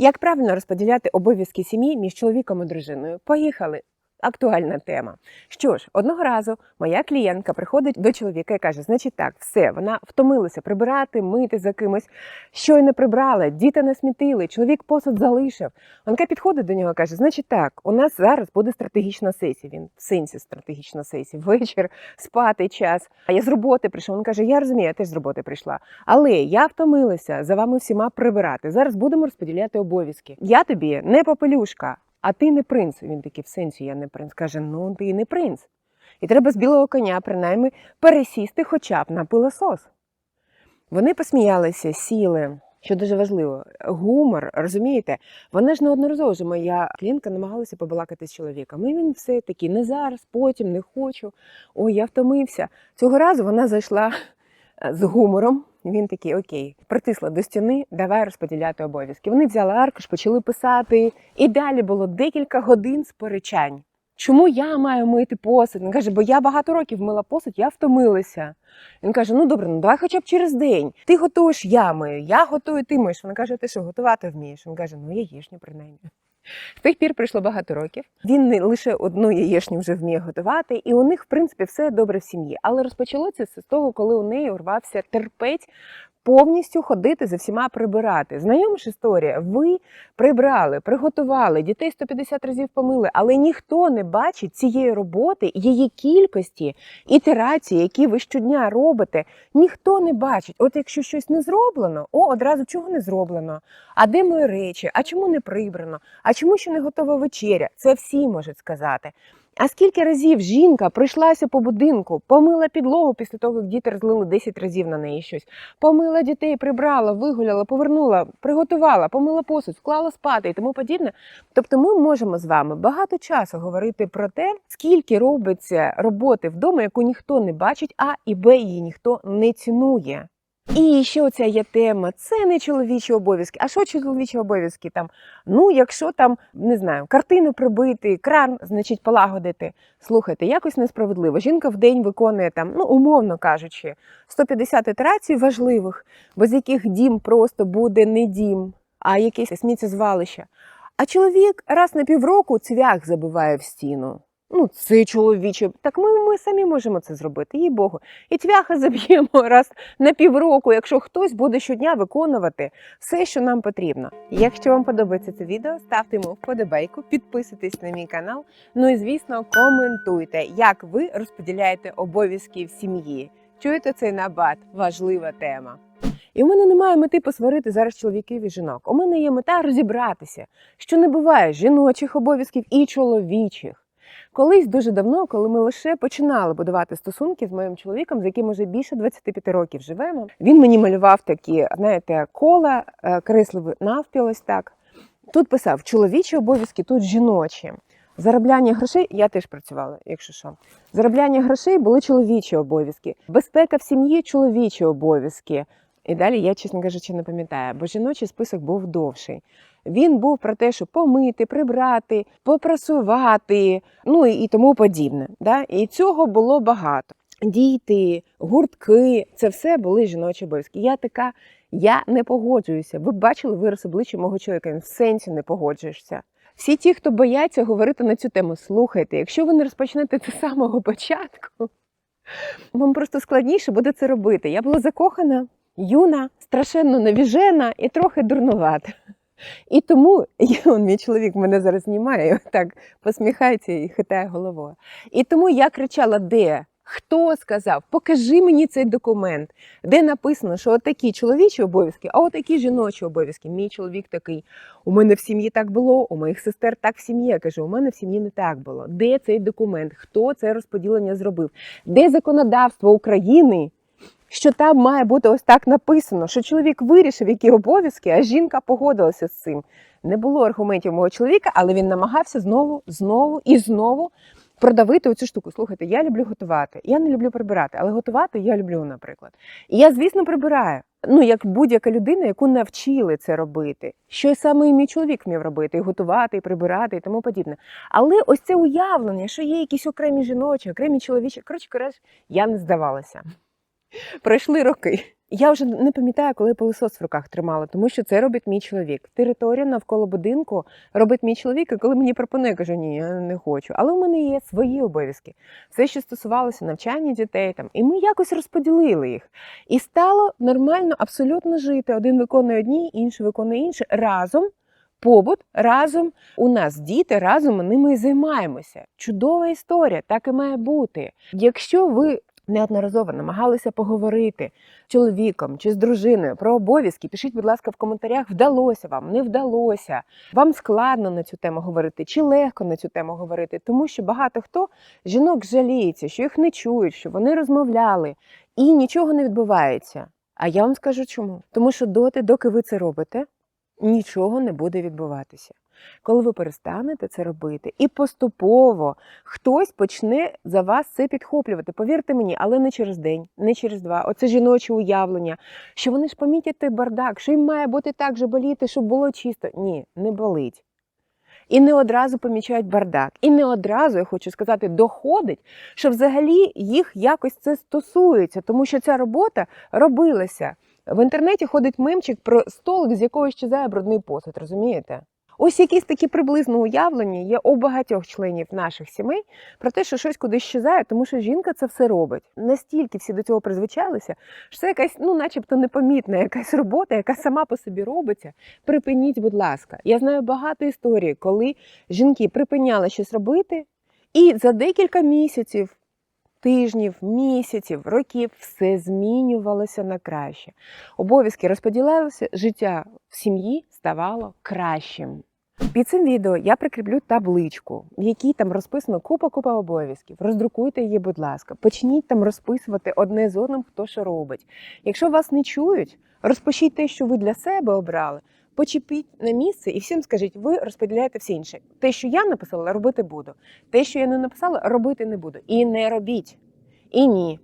Як правильно розподіляти обов'язки сім'ї між чоловіком і дружиною? Поїхали. Актуальна тема. Що ж, одного разу моя клієнтка приходить до чоловіка і каже: значить так, все, вона втомилася прибирати, мити за кимось, щойно прибрала, діти не смітили, чоловік посуд залишив. Вона підходить до нього і каже: значить так, у нас зараз буде стратегічна сесія. Він в сенсі стратегічна сесія, вечір, спати час. А я з роботи прийшов. Він каже: Я розумію, я теж з роботи прийшла. Але я втомилася за вами всіма прибирати. Зараз будемо розподіляти обов'язки. Я тобі не попелюшка, а ти не принц. Він такий в сенсі, я не принц. Каже: ну ти не принц. І треба з білого коня, принаймні, пересісти хоча б на пилосос. Вони посміялися, сіли. Що дуже важливо, гумор, розумієте? Вона ж неодноразово вже моя клієнтка намагалася побалакати з чоловіком. І він все таки не зараз, потім не хочу. Ой, я втомився. Цього разу вона зайшла е, з гумором. Він такий, окей, притисла до стіни, давай розподіляти обов'язки. Вони взяли аркуш, почали писати, і далі було декілька годин сперечань. Чому я маю мити посуд? Він каже, бо я багато років мила посуд, я втомилася. Він каже: ну добре, ну давай хоча б через день. Ти готуєш, я мию, я готую, ти миєш. Вона каже, ти що, готувати вмієш? Він каже, ну яєшню принаймні. З тих пір пройшло багато років. Він не лише одну яєшню вже вміє готувати, і у них, в принципі, все добре в сім'ї. Але розпочалося це з того, коли у неї урвався терпець повністю ходити за всіма прибирати. Знайома ж історія. Ви прибрали, приготували, дітей 150 разів помили, але ніхто не бачить цієї роботи, її кількості, ітерації, які ви щодня робите. Ніхто не бачить. От якщо щось не зроблено, о, одразу чого не зроблено? А де мої речі? А чому не прибрано? А чому ще не готова вечеря? Це всі можуть сказати. А скільки разів жінка прийшлася по будинку, помила підлогу після того, як діти розлили 10 разів на неї щось, помила дітей, прибрала, вигуляла, повернула, приготувала, помила посуд, вклала спати і тому подібне. Тобто ми можемо з вами багато часу говорити про те, скільки робиться роботи вдома, яку ніхто не бачить, а і б її ніхто не цінує. І ще оця є тема: це не чоловічі обов'язки. А що чоловічі обов'язки там? Ну, якщо там не знаю, картину прибити, кран, значить полагодити. Слухайте, якось несправедливо. Жінка в день виконує там, ну умовно кажучи, 150 ітерацій важливих, без яких дім просто буде не дім, а якесь сміттєзвалище. А чоловік раз на півроку цвях забиває в стіну. Ну, це чоловіче. Так ми, ми самі можемо це зробити, їй Богу. І цвяха заб'ємо раз на півроку, якщо хтось буде щодня виконувати все, що нам потрібно. Якщо вам подобається це відео, ставте йому вподобайку, підписуйтесь на мій канал. Ну і звісно, коментуйте, як ви розподіляєте обов'язки в сім'ї. Чуєте цей набат? Важлива тема. І в мене немає мети посварити зараз чоловіків і жінок. У мене є мета розібратися, що не буває жіночих обов'язків і чоловічих. Колись дуже давно, коли ми лише починали будувати стосунки з моїм чоловіком, з яким уже більше 25 років живемо, він мені малював такі, знаєте, кола, е, кресливі навпіл ось так. Тут писав чоловічі обов'язки, тут жіночі. Заробляння грошей я теж працювала, якщо що. Заробляння грошей були чоловічі обов'язки. Безпека в сім'ї чоловічі обов'язки. І далі я, чесно кажучи, не пам'ятаю, бо жіночий список був довший. Він був про те, що помити, прибрати, попрасувати, ну і, тому подібне. Да? І цього було багато. Діти, гуртки це все були жіночі обов'язки. Я така, я не погоджуюся. Ви бачили вираз обличчя мого чоловіка, він в сенсі не погоджуєшся. Всі ті, хто бояться говорити на цю тему, слухайте, якщо ви не розпочнете це з самого початку, вам просто складніше буде це робити. Я була закохана, юна, страшенно навіжена і трохи дурнувата. І тому он, мій чоловік мене зараз знімає, так посміхається і хитає головою. І тому я кричала: де? Хто сказав? Покажи мені цей документ, де написано, що отакі чоловічі обов'язки, а отакі жіночі обов'язки. Мій чоловік такий. У мене в сім'ї так було, у моїх сестер так в сім'ї. Я кажу, у мене в сім'ї не так було. Де цей документ? Хто це розподілення зробив? Де законодавство України? Що там має бути ось так написано, що чоловік вирішив, які обов'язки, а жінка погодилася з цим. Не було аргументів мого чоловіка, але він намагався знову, знову і знову продавити оцю штуку. Слухайте, я люблю готувати. Я не люблю прибирати, але готувати я люблю, наприклад. І я, звісно, прибираю. Ну, як будь-яка людина, яку навчили це робити, що саме і мій чоловік вмів робити, і готувати, і прибирати, і тому подібне. Але ось це уявлення, що є якісь окремі жіночі, окремі чоловічі. Коротше кажучи, я не здавалася. Пройшли роки. Я вже не пам'ятаю, коли пилосос в руках тримала, тому що це робить мій чоловік. Територію навколо будинку робить мій чоловік, і коли мені пропонує, я кажу, ні, я не хочу. Але у мене є свої обов'язки. Все, що стосувалося навчання дітей, там, і ми якось розподілили їх. І стало нормально абсолютно жити. Один виконує одні, інший виконує інші разом. Побут разом у нас діти, разом ми ними і займаємося. Чудова історія, так і має бути. Якщо ви неодноразово намагалися поговорити з чоловіком чи з дружиною про обов'язки, пишіть, будь ласка, в коментарях, вдалося вам, не вдалося. Вам складно на цю тему говорити, чи легко на цю тему говорити, тому що багато хто жінок жаліється, що їх не чують, що вони розмовляли, і нічого не відбувається. А я вам скажу чому? Тому що доти, доки ви це робите, нічого не буде відбуватися. Коли ви перестанете це робити, і поступово хтось почне за вас це підхоплювати. Повірте мені, але не через день, не через два. Оце жіноче уявлення, що вони ж помітять той бардак, що їм має бути так же боліти, щоб було чисто. Ні, не болить. І не одразу помічають бардак. І не одразу, я хочу сказати, доходить, що взагалі їх якось це стосується, тому що ця робота робилася. В інтернеті ходить мемчик про столик, з якого щезає брудний посуд, розумієте? Ось якісь такі приблизно уявлення є у багатьох членів наших сімей про те, що щось кудись щезає, тому що жінка це все робить. Настільки всі до цього призвичайлися, що це якась, ну, начебто, непомітна якась робота, яка сама по собі робиться. Припиніть, будь ласка. Я знаю багато історій, коли жінки припиняли щось робити, і за декілька місяців. Тижнів, місяців, років все змінювалося на краще. Обов'язки розподілялися, життя в сім'ї ставало кращим. Під цим відео я прикріплю табличку, в якій там розписано купа-купа обов'язків. Роздрукуйте її, будь ласка. Почніть там розписувати одне з одним, хто що робить. Якщо вас не чують, розпишіть те, що ви для себе обрали. Почепіть на місце і всім скажіть, ви розподіляєте все інше. Те, що я написала, робити буду. Те, що я не написала, робити не буду. І не робіть. І ні.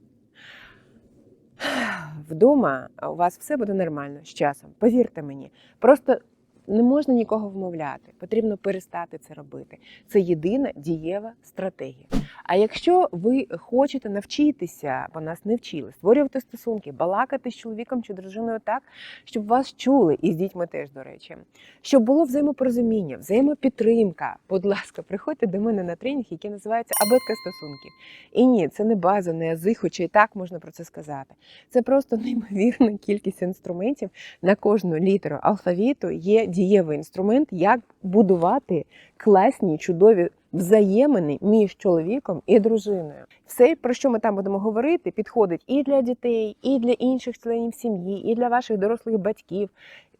Вдома у вас все буде нормально з часом. Повірте мені. Просто не можна нікого вмовляти. Потрібно перестати це робити. Це єдина дієва стратегія. А якщо ви хочете навчитися, бо нас не вчили, створювати стосунки, балакати з чоловіком чи дружиною так, щоб вас чули, і з дітьми теж, до речі, щоб було взаємопорозуміння, взаємопідтримка. Будь ласка, приходьте до мене на тренінг, який називається Абетка стосунків. І ні, це не база, не ази, хоча і так можна про це сказати. Це просто неймовірна кількість інструментів на кожну літеру алфавіту є дієвий інструмент, як будувати класні, чудові взаємини між чоловіком і дружиною. Все, про що ми там будемо говорити, підходить і для дітей, і для інших членів сім'ї, і для ваших дорослих батьків.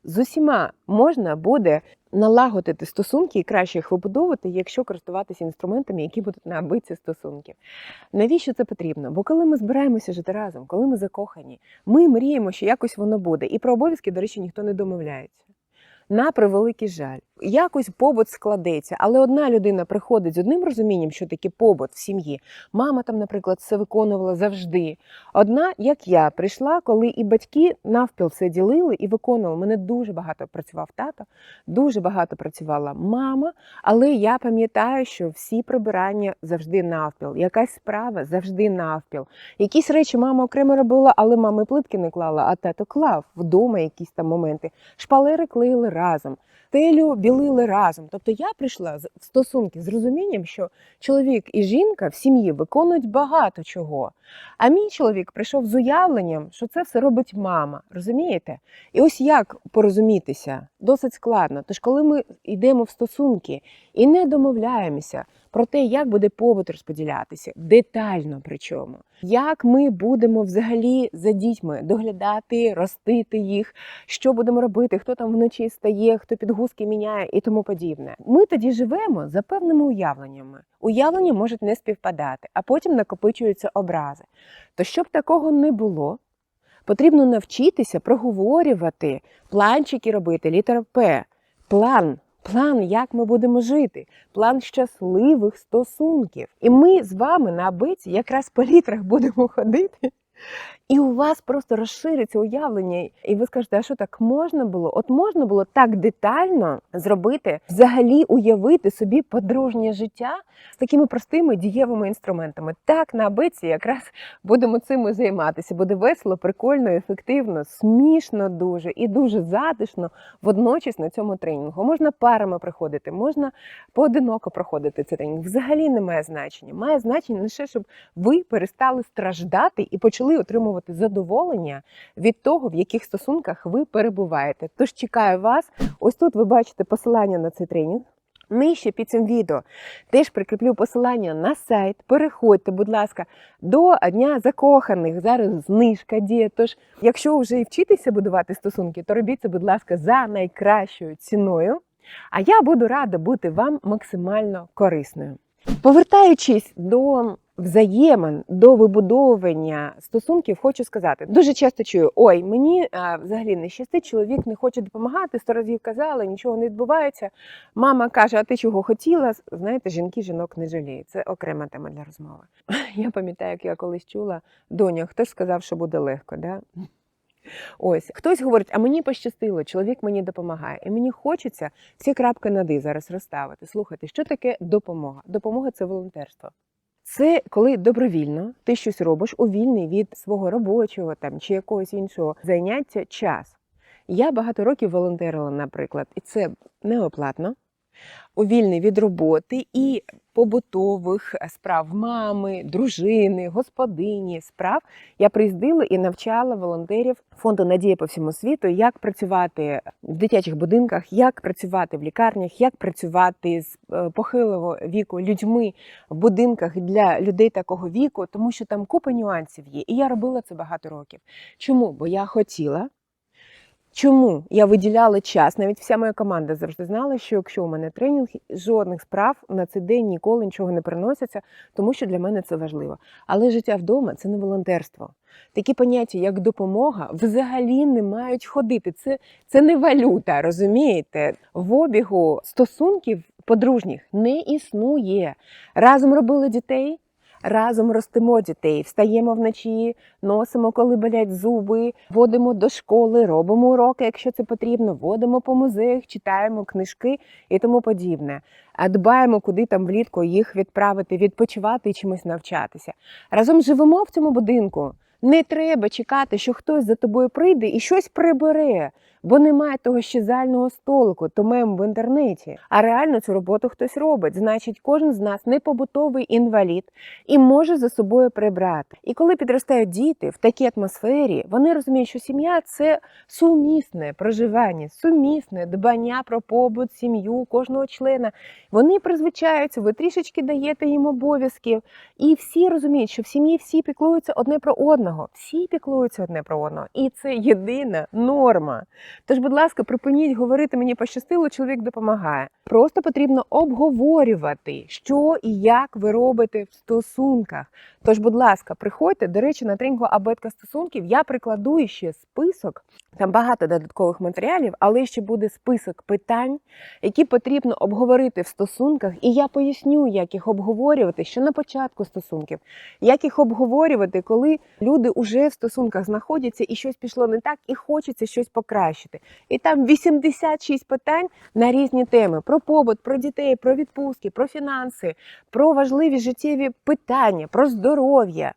З усіма можна буде налагодити стосунки і краще їх вибудовувати, якщо користуватися інструментами, які будуть на абиці стосунків. Навіщо це потрібно? Бо коли ми збираємося жити разом, коли ми закохані, ми мріємо, що якось воно буде. І про обов'язки, до речі, ніхто не домовляється. На превеликий жаль, якось побут складеться, але одна людина приходить з одним розумінням, що таке побут в сім'ї. Мама там, наприклад, все виконувала завжди. Одна, як я, прийшла, коли і батьки навпіл все ділили і виконували. Мене дуже багато працював тато, дуже багато працювала мама. Але я пам'ятаю, що всі прибирання завжди навпіл. Якась справа завжди навпіл. Якісь речі мама окремо робила, але мами плитки не клала, а тато клав вдома якісь там моменти. Шпалери клеїли разом, телю білили разом. Тобто я прийшла в стосунки з розумінням, що чоловік і жінка в сім'ї виконують багато чого. А мій чоловік прийшов з уявленням, що це все робить мама. Розумієте? І ось як порозумітися досить складно. Тож, коли ми йдемо в стосунки і не домовляємося про те, як буде побут розподілятися, детально причому, як ми будемо взагалі за дітьми доглядати, ростити їх, що будемо робити, хто там вночі стає, хто підгузки міняє і тому подібне. Ми тоді живемо за певними уявленнями. Уявлення можуть не співпадати, а потім накопичуються образи. То щоб такого не було, потрібно навчитися проговорювати, планчики робити, літера П, план. План, як ми будемо жити, план щасливих стосунків. І ми з вами на абиці якраз по літрах будемо ходити І у вас просто розшириться уявлення, і ви скажете, а що так можна було? От можна було так детально зробити, взагалі уявити собі подружнє життя з такими простими дієвими інструментами. Так, на абиці якраз будемо цим і займатися. Буде весело, прикольно, ефективно, смішно дуже і дуже затишно водночас на цьому тренінгу. Можна парами приходити, можна поодиноко проходити цей тренінг. Взагалі не має значення. Має значення лише, щоб ви перестали страждати і почали отримувати задоволення від того, в яких стосунках ви перебуваєте. Тож чекаю вас. Ось тут ви бачите посилання на цей тренінг. Нижче під цим відео теж прикріплю посилання на сайт. Переходьте, будь ласка, до Дня закоханих. Зараз знижка діє. Тож, якщо вже і вчитися будувати стосунки, то робіть це, будь ласка, за найкращою ціною. А я буду рада бути вам максимально корисною. Повертаючись до взаємин, до вибудовування стосунків, хочу сказати, дуже часто чую: ой, мені а, взагалі не щастить, чоловік не хоче допомагати, сто разів казала, нічого не відбувається. Мама каже: А ти чого хотіла? Знаєте, жінки жінок не жаліють. Це окрема тема для розмови. Я пам'ятаю, як я колись чула, доня, хто ж сказав, що буде легко, да? Ось хтось говорить, а мені пощастило, чоловік мені допомагає. І мені хочеться всі крапки над «і» зараз розставити. Слухайте, що таке допомога? Допомога це волонтерство. Це коли добровільно ти щось робиш у вільний від свого робочого там чи якогось іншого заняття час. Я багато років волонтерила, наприклад, і це неоплатно, у вільний від роботи і побутових справ мами, дружини, господині справ. Я приїздила і навчала волонтерів фонду Надія по всьому світу, як працювати в дитячих будинках, як працювати в лікарнях, як працювати з е, похилого віку людьми в будинках для людей такого віку, тому що там купа нюансів є. І я робила це багато років. Чому? Бо я хотіла. Чому я виділяла час? Навіть вся моя команда завжди знала, що якщо у мене тренінг, жодних справ на цей день ніколи нічого не приноситься, тому що для мене це важливо. Але життя вдома це не волонтерство. Такі поняття, як допомога, взагалі не мають ходити. Це, це не валюта, розумієте? В обігу стосунків подружніх не існує. Разом робили дітей. Разом ростимо дітей, встаємо вночі, носимо, коли болять зуби, водимо до школи, робимо уроки, якщо це потрібно, водимо по музеях, читаємо книжки і тому подібне. А дбаємо, куди там влітку їх відправити, відпочивати і чимось навчатися. Разом живемо в цьому будинку. Не треба чекати, що хтось за тобою прийде і щось прибере, бо немає того щезального столику, то мем в інтернеті. А реально цю роботу хтось робить. Значить, кожен з нас не побутовий інвалід і може за собою прибрати. І коли підростають діти в такій атмосфері, вони розуміють, що сім'я це сумісне проживання, сумісне дбання про побут, сім'ю кожного члена. Вони призвичаються, ви трішечки даєте їм обов'язків, і всі розуміють, що в сім'ї всі піклуються одне про одного, всі піклуються одне про одного, і це єдина норма. Тож, будь ласка, припиніть говорити мені пощастило, чоловік допомагає. Просто потрібно обговорювати, що і як ви робите в стосунках. Тож, будь ласка, приходьте. До речі, на тренінгу абетка стосунків я прикладу ще список. Там багато додаткових матеріалів, але ще буде список питань, які потрібно обговорити в стосунках. І я поясню, як їх обговорювати ще на початку стосунків, як їх обговорювати, коли люди вже в стосунках знаходяться і щось пішло не так, і хочеться щось покращити. І там 86 питань на різні теми: про побут, про дітей, про відпустки, про фінанси, про важливі життєві питання, про здоров'я.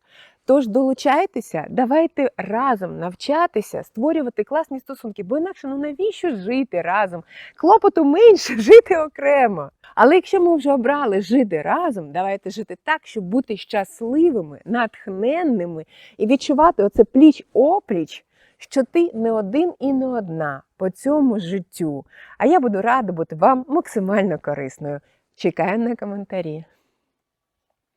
Тож долучайтеся, давайте разом навчатися, створювати класні стосунки, бо інакше ну навіщо жити разом? Клопоту менше жити окремо. Але якщо ми вже обрали жити разом, давайте жити так, щоб бути щасливими, натхненними і відчувати оце пліч опліч, що ти не один і не одна по цьому життю. А я буду рада бути вам максимально корисною. Чекаю на коментарі.